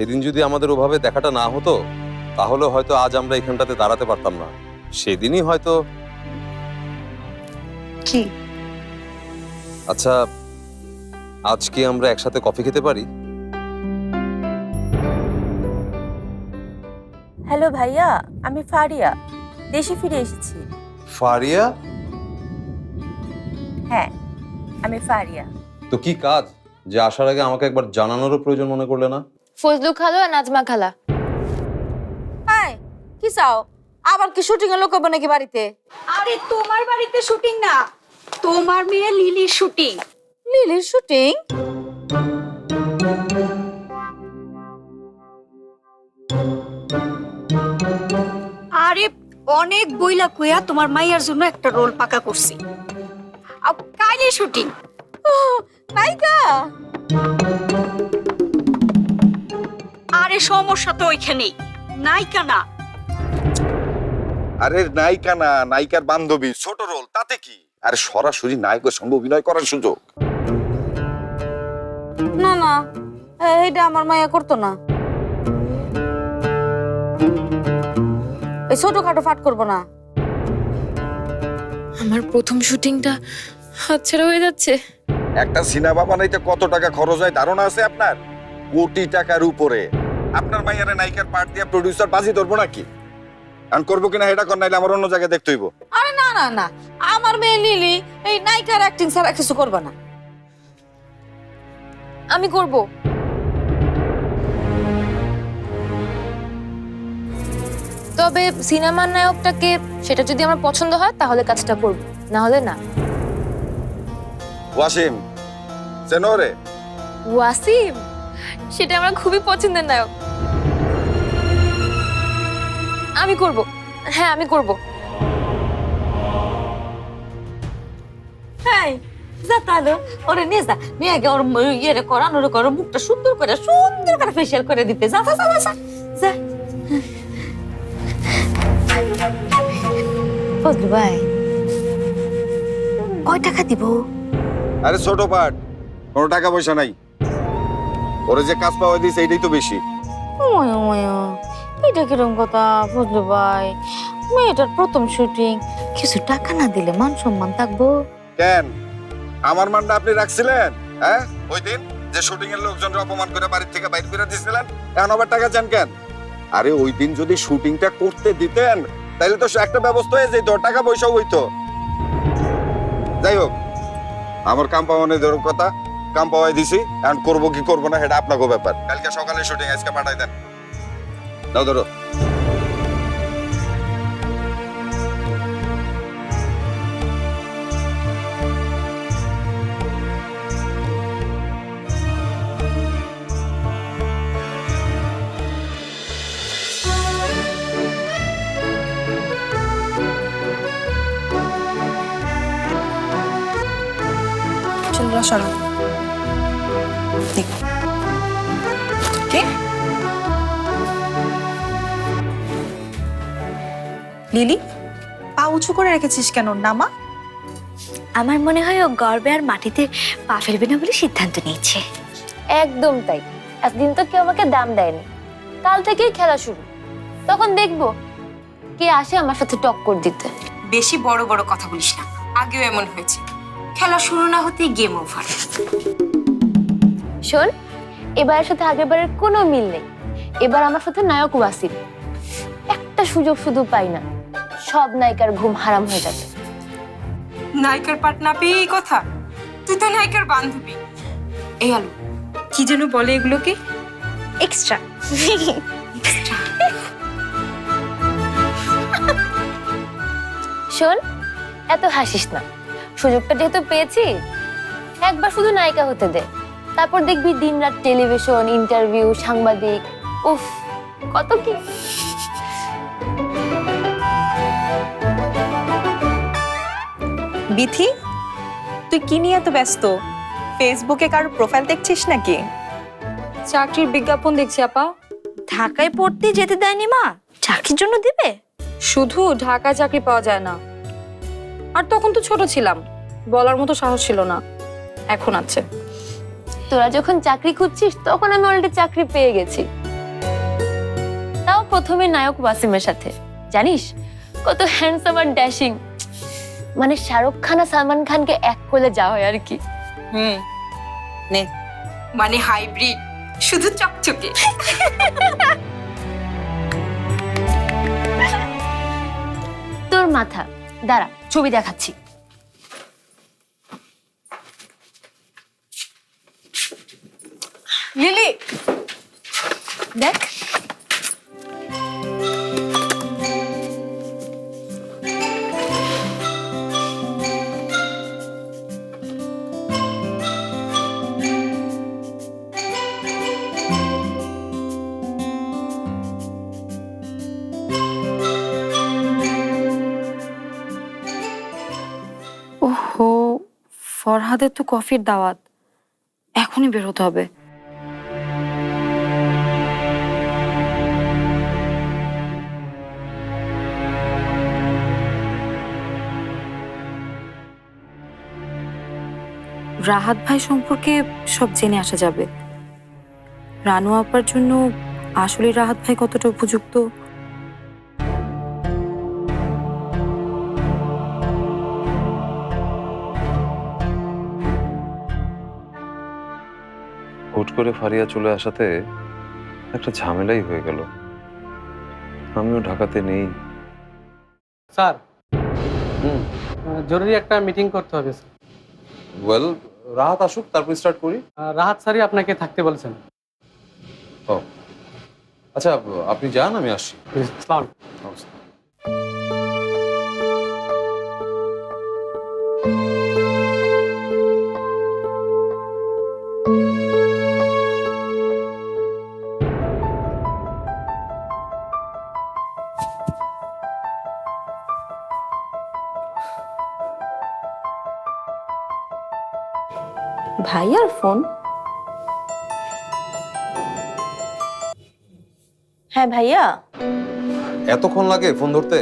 সেদিন যদি আমাদের ওভাবে দেখাটা না হতো তাহলে হয়তো আজ আমরা এখানটাতে দাঁড়াতে পারতাম না। সেদিনই হয়তো কি আচ্ছা আজকে আমরা একসাথে কফি খেতে পারি? হ্যালো ভাইয়া আমি ফারিয়া। দেশে ফিরে এসেছি। ফারিয়া? হ্যাঁ আমি ফারিয়া। তো কি কাজ? যে আসার আগে আমাকে একবার জানানোরও প্রয়োজন মনে করলে না? ফজলু খালো আর নাজমা খালা। হ্যাঁ কি চাও? আবার কি শুটিং এর লোক হবে নাকি বাড়িতে? আরে তোমার বাড়িতে শুটিং না তোমার মেয়ে লিলির শুটিং। লিলির শুটিং? আরে অনেক বইলা কইয়া তোমার মাইয়ার জন্য একটা রোল পাকা করছি। আর কাইলে শুটিং? নাইকা সমস্যা তো ওইখানেই নাইকা না। আরে নায়িকা না নায়িকার বান্ধবী ছোট রোল তাতে কি? আরে সরাসরি নায়কের সঙ্গে অভিনয় করার সুযোগ। না না এইটা আমার মায়া করতো না। এই ছোটখাটো ফাট করব না। আমার প্রথম শুটিংটা হাতছাড়া হয়ে যাচ্ছে। একটা সিনেমা বানাইতে কত টাকা খরচ হয় ধারণা আছে আপনার? কোটি টাকার উপরে। আপনার মাইয়ারে নায়িকার পার্ট দিয়ে প্রডিউসার বাজি ধরবো নাকি? আমি করব কিনা এটা কর নাইলে আমার অন্য জায়গায় দেখতে হইব। আরে না না না। আমার মেয়ে লিলি এই নায়িকার অ্যাক্টিং ছাড়া কিছু করবে না। আমি করব। তবে সিনেমার নায়কটাকে সেটা যদি আমার পছন্দ হয় তাহলে কাজটা করব। না হলে না। ওয়াসিম চেনো রে? ওয়াসিম? সেটা আমার খুবই পছন্দের নায়ক। আমি করব। হ্যাঁ আমি করব। হ্যাঁ যা তাহলে ওরে নিয়ে যা। নিয়ে আগে ওর ম- ইয়েরে করান ওরে করো মুখটা সুন্দর করে সুন্দর করে ফেসিয়াল করে দিতে। যা যা যা যা, যা। যা। ফজলু ভাই কয় টাকা দিব? আরে ছোট পার্ট কোনো টাকা পয়সা নাই। ওরে যে কাজ পাওয়া দিয়েছে এইটাই তো বেশি। ওময় ওময় এটা কিরম কথা ফজলু ভাই? মেয়েটার প্রথম শুটিং। কিছু টাকা না দিলে মান সম্মান থাকব? কেন? আমার মানটা আপনি রাখছিলেন? হ্যাঁ? ওই দিন যে শুটিং এর লোকজন অপমান করে বাড়ির থেকে বাইরে করে দিছিলেন এখন আবার টাকা চান কেন? আরে ওই দিন যদি শুটিংটা করতে দিতেন তাহলে তো একটা ব্যবস্থা হয়ে যেত টাকা পয়সা হইতো। যাই হোক আমার কাম পাওয়ানোর ধরুন কথা। কাম পাওয়াই দিছি, এখন করব কি করব না, সেটা আপনাকে ব্যাপার। কালকে সকালে শুটিং আজকে পাঠাই দেন। দাও ধরো। চুলগুলো লিলি পা উঁচু করে রেখেছিস কেন নামা? আমার মনে হয় ও গর্বে আর মাটিতে পা ফেলবে না বলে সিদ্ধান্ত নিয়েছে। একদম তাই। এতদিন তো কেউ আমাকে দাম দেয়নি। কাল থেকেই খেলা শুরু। তখন দেখব কে আসে আমার সাথে টক্কর দিতে। বেশি বড় বড় কথা বলিস না। আগেও এমন হয়েছে। খেলা শুরু না হতেই গেম ওভার শোন এবারের সাথে আগেরবারের কোনো মিল নেই। এবার আমার সাথে নায়ক ওয়াসিম। একটা সুযোগ শুধু পাই না। সব নায়িকার ঘুম হারাম হয়ে যাবে। নায়িকার পাট না পেয়ে এই কথা? তুই তো নায়িকার বান্ধবী। এই আলু কি যেন বলে এগুলোকে? এক্সট্রা শোন এত হাসিস না। সুযোগটা যেহেতু পেয়েছি একবার শুধু নায়িকা হতে দে। তারপর দেখবি দিনরাত টেলিভিশন ইন্টারভিউ সাংবাদিক উফ কত কি। বিথি তুই কি নিয়ে এত ব্যস্ত? ফেসবুকে কারোর প্রোফাইল দেখছিস নাকি? চাকরির বিজ্ঞাপন দেখছি আপা। ঢাকায় পড়তে যেতে দেয়নি মা? চাকরির জন্য দিবে? শুধু ঢাকায় চাকরি পাওয়া যায় না। আর তখন তো ছোট ছিলাম বলার মতো সাহস ছিল না। এখন আছে। তোরা যখন চাকরি খুঁজছিস তখন আমি অলরেডি চাকরি পেয়ে গেছি। তাও প্রথমে নায়ক ওয়াসিমের সাথে। জানিস কত হ্যান্ডসাম আর ড্যাশিং মানে শাহরুখ খান আর সালমান খানকে এক করলে যাওয়া হয় আর কি। হুম। নে মানে হাইব্রিড শুধু চকচকে। তোর মাথা দাঁড়া ছবি দেখাচ্ছি। লিলি দেখ। ফরহাদের তো কফির দাওয়াত। এখনই বের হতে হবে। রাহাত ভাই সম্পর্কে সব জেনে আসা যাবে। রানু আপার জন্য আসলে রাহাত ভাই কতটা উপযুক্ত? করে ফারিয়া চলে আসাতে একটা ঝামেলাই হয়ে গেল। আমিও ঢাকাতে নেই। স্যার হুম। জরুরি একটা মিটিং করতে হবে স্যার। ওয়েল রাহাত আসুক তারপর স্টার্ট করি। রাহাত স্যারই আপনাকে থাকতে বলেছেন। ও। আচ্ছা আপনি যান আমি আসছি। নমস্কার। ভাইয়ার ফোন। হ্যাঁ ভাইয়া। এতক্ষণ লাগে ফোন ধরতে?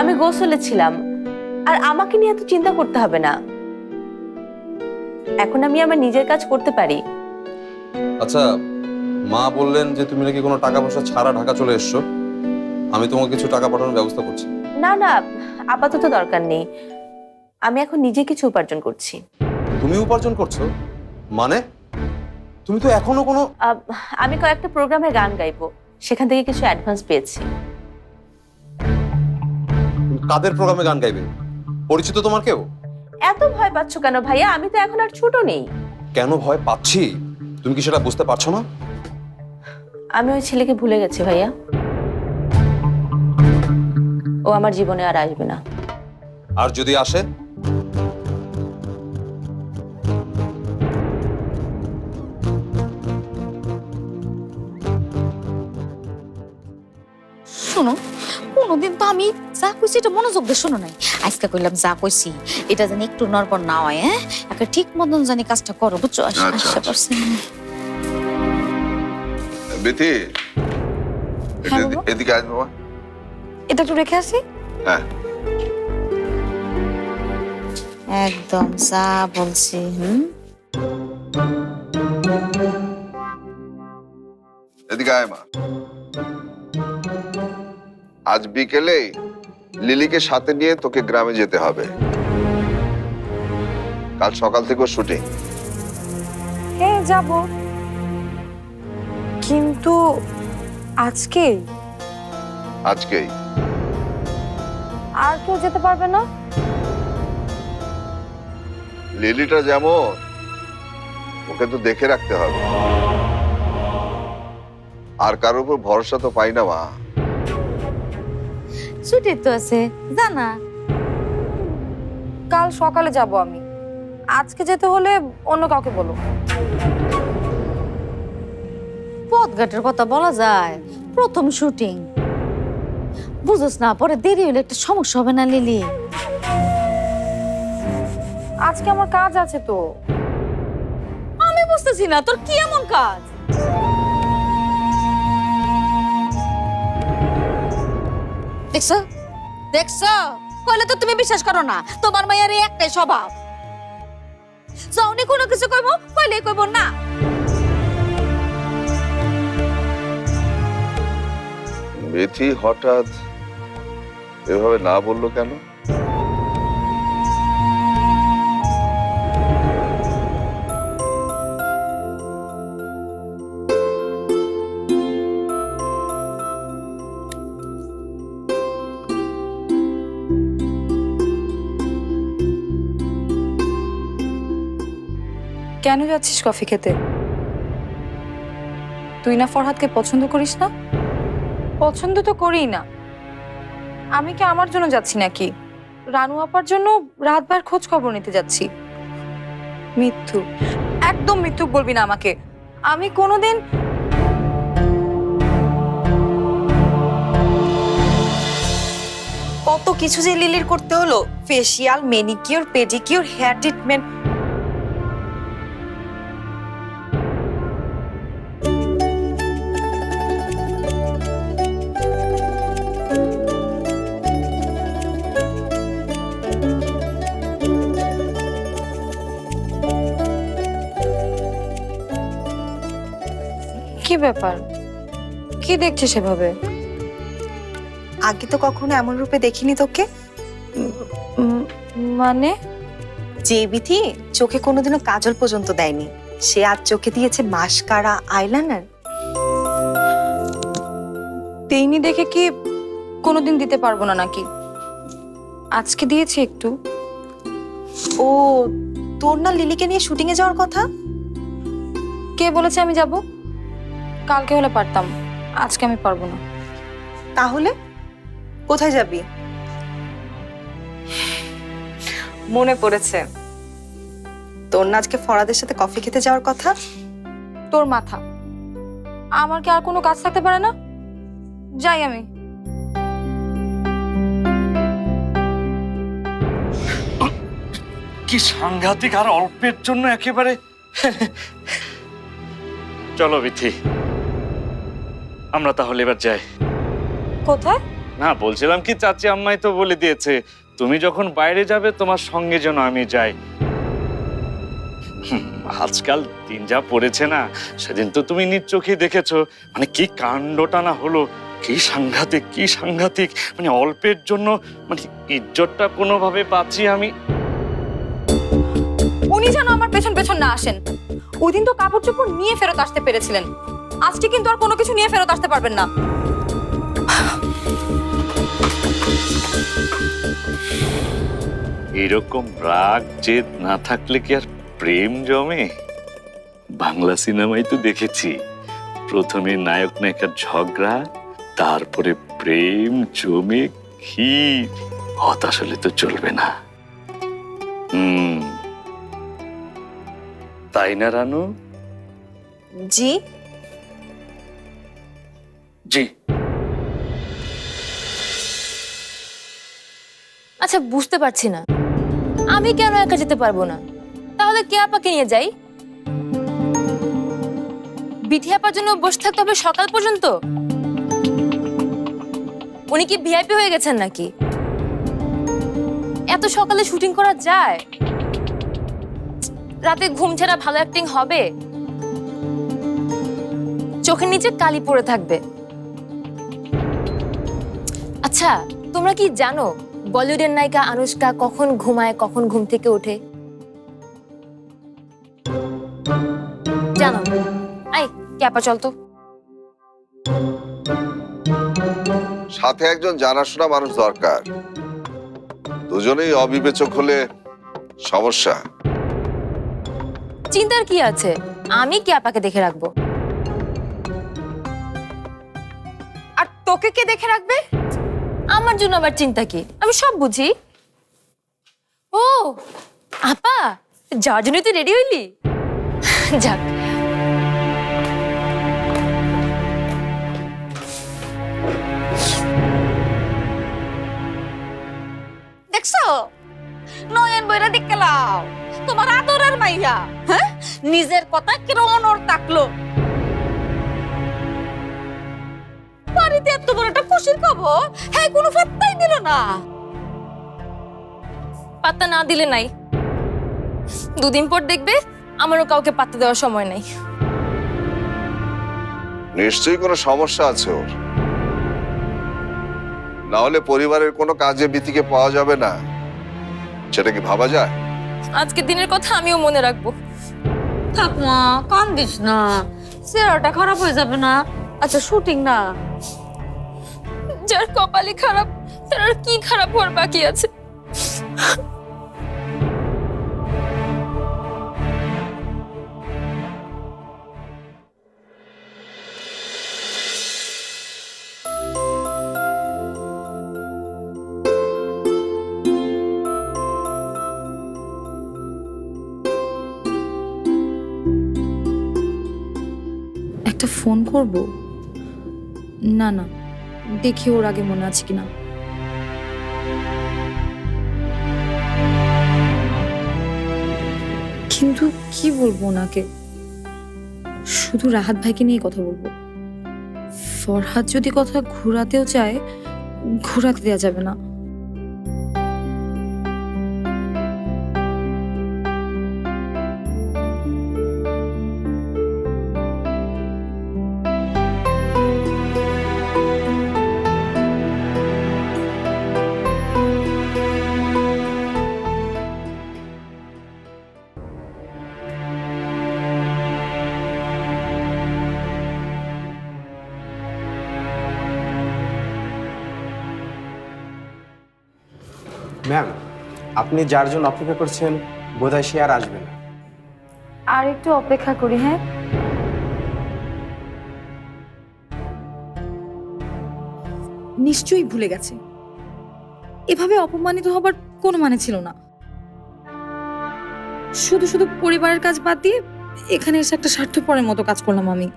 আমি গোসলে ছিলাম। আর আমাকে নিয়ে এত চিন্তা করতে হবে না। এখন আমি আমার নিজের কাজ করতে পারি। আচ্ছা মা বললেন যে তুমি নাকি কোনো টাকা পয়সা ছাড়া ঢাকা চলে এসছো। আমি তোমাকে কিছু টাকা পাঠানোর ব্যবস্থা করছি। না না আপাতত দরকার নেই। আমি এখন নিজে কিছু উপার্জন করছি। তুমি উপার্জন করছ। মানে? তুমি তো এখনও কোনো আহ, আমি কয়েকটা প্রোগ্রামে গান গাইবো। সেখান থেকে কিছু অ্যাডভান্স পেয়েছি। কাদের প্রোগ্রামে গান গাইবে? পরিচিত তোমার কেউ? এত ভয় পাচ্ছ কেন ভাইয়া? আমি তো এখন আর ছোট নেই। কেন ভয় পাচ্ছি? তুমি কি সেটা বুঝতে পারছ না? আমি ওই ছেলেকে ভুলে গেছি ভাইয়া। ও আমার জীবনে আর আসবে না। আর যদি আসে? শোনো কোনোদিন তো আমি যা কইছি এটা মনোযোগ দিয়ে শোনো নাই। আজকে কইলাম যা কইছি এটা জানি একটু নড়বড় না হয় হ্যাঁ? একটা ঠিক মতন জানি কাজটা করো বুঝছ? আচ্ছা, আশা আচ্ছা। করছি বেতি? হ্যাঁ, এদিকে আয় বাবা। এটা একটু রেখে আসি? হ্যাঁ। একদম যা বলছি হুম? এদিকে আয় মা। আজ বিকেলে লিলিকে সাথে নিয়ে তোকে গ্রামে যেতে হবে। কাল সকাল থেকেও শুটিং। হ্যাঁ যাব। কিন্তু আজকে আজকেই। আর কেউ যেতে পারবে না? লিলিটা যেমন ওকে তো দেখে রাখতে হবে। আর কারোর উপর ভরসা তো পাই না মা। ছুটি তো আছে, জানা। কাল সকালে যাব আমি। আজকে যেতে হলে অন্য কাউকে বলো। পথঘাটের কথা বলা যায়, প্রথম শুটিং। বুঝোস না, পরে দেরি হলে একটা সমস্যা হবে না, লিলি? আজকে আমার কাজ আছে তো। আমি বুঝতেছি না, তোর কি এমন কাজ? দেখছ? দেখছ? কইলে তো তুমি বিশ্বাস করো না, তোমার মায়ের এই একটাই স্বভাব। যখনই কোনো কিছু কইব কইলে কইব না। বেথি হঠাৎ এভাবে না বলল কেন? কেন যাচ্ছিস কফি খেতে? তুই না ফরহাদকে পছন্দ করিস না? পছন্দ তো করিই না। আমি কি আমার জন্য যাচ্ছি নাকি? রানু আপার জন্য রাতবার খোঁজ খবর নিতে যাচ্ছি। মিথ্যু। একদম মিথ্যুক বলবি না আমাকে। আমি কোনোদিন কত কিছু যে লিলির করতে হলো। Facial manicure pedicure hair treatment কি ব্যাপার? কি দেখছিস সেভাবে আগে তো কখনো এমন রূপে দেখিনি তোকে। মানে? যে বিথি চোখে কোনোদিনও কাজল পর্যন্ত দেয়নি। সে আজ চোখে দিয়েছে মাস্কারা আইলাইনার। তেইনি দেখে কি কোনোদিন দিতে পারব না নাকি? আজকে দিয়েছি একটু। ও তোর না লিলিকে নিয়ে শুটিং এ যাওয়ার কথা? কে বলেছে আমি যাব? কালকে হলে পারতাম আজকে আমি পারব না। তাহলে? কোথায় যাবি? মনে পড়েছে। তোর না আজকে ফরাদের সাথে কফি খেতে যাওয়ার কথা? তোর মাথা। আমার কি আর কোনো কাজ থাকতে পারে না? যাই আমি। কি সাংঘাতিক আর অল্পের জন্য একেবারে চলো বিথি। আমরা তাহলে এবার যাই। কোথায়? না বলছিলাম কি চাচি আম্মাই তো বলে দিয়েছে তুমি যখন বাইরে যাবে তোমার সঙ্গে যেন আমি যাই। হুম, আজকাল দিন যা পড়েছে না সেদিন তো তুমি নিজ চোখেই দেখেছ। মানে কি কাণ্ডটা না হলো কি সাংঘাতিক কি সাংঘাতিক মানে অল্পের জন্য মানে ইজ্জতটা কোনোভাবে পাচ্ছি আমি। উনি যেন আমার পেছন পেছন না আসেন। ওই দিন তো কাপড় চোপড় নিয়ে ফেরত আসতে পেরেছিলেন। আজকে কিন্তু আর কোনো কিছু নিয়ে ফেরত আসতে পারবেন না। এরকম রাগ জেদ না থাকলে কি আর প্রেম জমে? বাংলা সিনেমায় তো দেখেছি। প্রথমে নায়ক নায়িকার ঝগড়া তারপরে প্রেম জমে ক্ষীর। হতাশ হলে তো চলবে না। হুম। তাই না রানু? জি? জি। আচ্ছা বুঝতে পারছি না। আমি কেন একা যেতে পারব না? তাহলে কে আপাকে নিয়ে যাই? বিথি আপার জন্য বসে থাকতে হবে সকাল পর্যন্ত? উনি কি ভিআইপি হয়ে গেছেন নাকি? এত সকালে শুটিং করা যায়? রাতে ঘুম ছাড়া ভালো অ্যাক্টিং হবে? চোখের নিচে কালি পড়ে থাকবে। আচ্ছা তোমরা কি জানো বলিউডের নায়িকা আনুষ্কা কখন ঘুমায় কখন ঘুম থেকে ওঠে? জানো। আই ক্যাপা চল তো। সাথে একজন জানাশোনা মানুষ দরকার। দুজনেই অবিবেচক হলে সমস্যা। চিন্তার কি আছে? আমি ক্যাপাকে দেখে রাখব? আর তোকে কে দেখে রাখবে? আমার জন্য আবার চিন্তা কি? আমি সব বুঝি। ও, আপা, যাওয়ার জন্য তুই রেডি হইলি। যাক। দেখছ? নয়ন বইরা দেখে লাও তোমার আদরের মাইয়া হ্যাঁ? নিজের কথা কিরম অনর তাকলো? বাড়িতে এত বড় একটা খুশির খবর? হ্যাঁ কোনো ফাত্তাই দিল না। পাত্তা না দিলে নাই। দুদিন পর দেখবে আমারও কাউকে পাত্তা দেওয়ার সময় নাই। নিশ্চয়ই কোনো সমস্যা আছে ওর। না হলে পরিবারের কোনো কাজে বিতিকে পাওয়া যাবে না। সেটা কি ভাবা যায়? আজকের দিনের কথা আমিও মনে রাখব। থাক মা কান্দিস না। চেহারাটা খারাপ হয়ে যাবে না। আচ্ছা শুটিং না। যার কপালে খারাপ, তার আর কি খারাপ হওয়ার বাকি আছে? একটা ফোন করব? না না। দেখি ওর আগে মনে আছে কিনা। কিন্তু কি বলব ওনাকে? শুধু রাহাত ভাইকে নিয়ে কথা বলব। ফরহাদ যদি কথা ঘোরাতেও চায়, ঘোরাতে দেওয়া যাবে না। ম্যাম আপনি যার জন্য অপেক্ষা করছেন বোধহয় সে আর আসবে না। আর একটু অপেক্ষা করি হ্যাঁ? নিশ্চয়ই ভুলে গেছে। এভাবে অপমানিত হবার কোনো মানে ছিল না। শুধু শুধু পরিবারের কাজ বাদ দিয়ে এখানে এসে একটা স্বার্থপরের মতো কাজ করলাম আমি।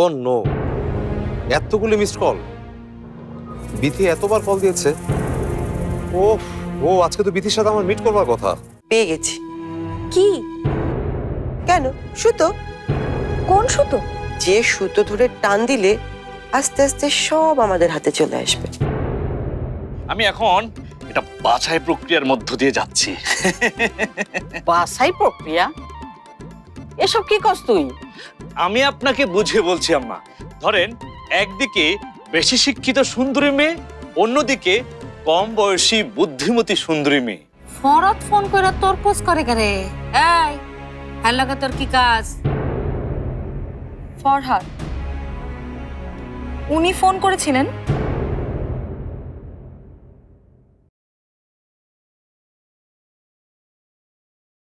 Oh no. এতগুলি মিসড কল বিথি এতবার কল দিয়েছে। ও ও আজকে তো বিথির সাথে আমার মিট করবার কথা। পেয়ে গেছি। কি? কেন? সুতো? কোন সুতো? যে সুতো ধরে টান দিলে আস্তে আস্তে সব আমাদের হাতে চলে আসবে। আমি এখন এটা বাছাই প্রক্রিয়ার মধ্য দিয়ে যাচ্ছি। বাসাই প্রক্রিয়া? এসব কি কস তুই? আমি আপনাকে বুঝিয়ে বলছি, আম্মা। ধরেন, একদিকে বেশি শিক্ষিত সুন্দরী মেয়ে, অন্যদিকে কম বয়সী বুদ্ধিমতী সুন্দরী মেয়ে। ফরত ফোন করে তোর করে করে এই হ্যাঁ তোর কি কাজ? ফরহাদ, উনি ফোন করেছিলেন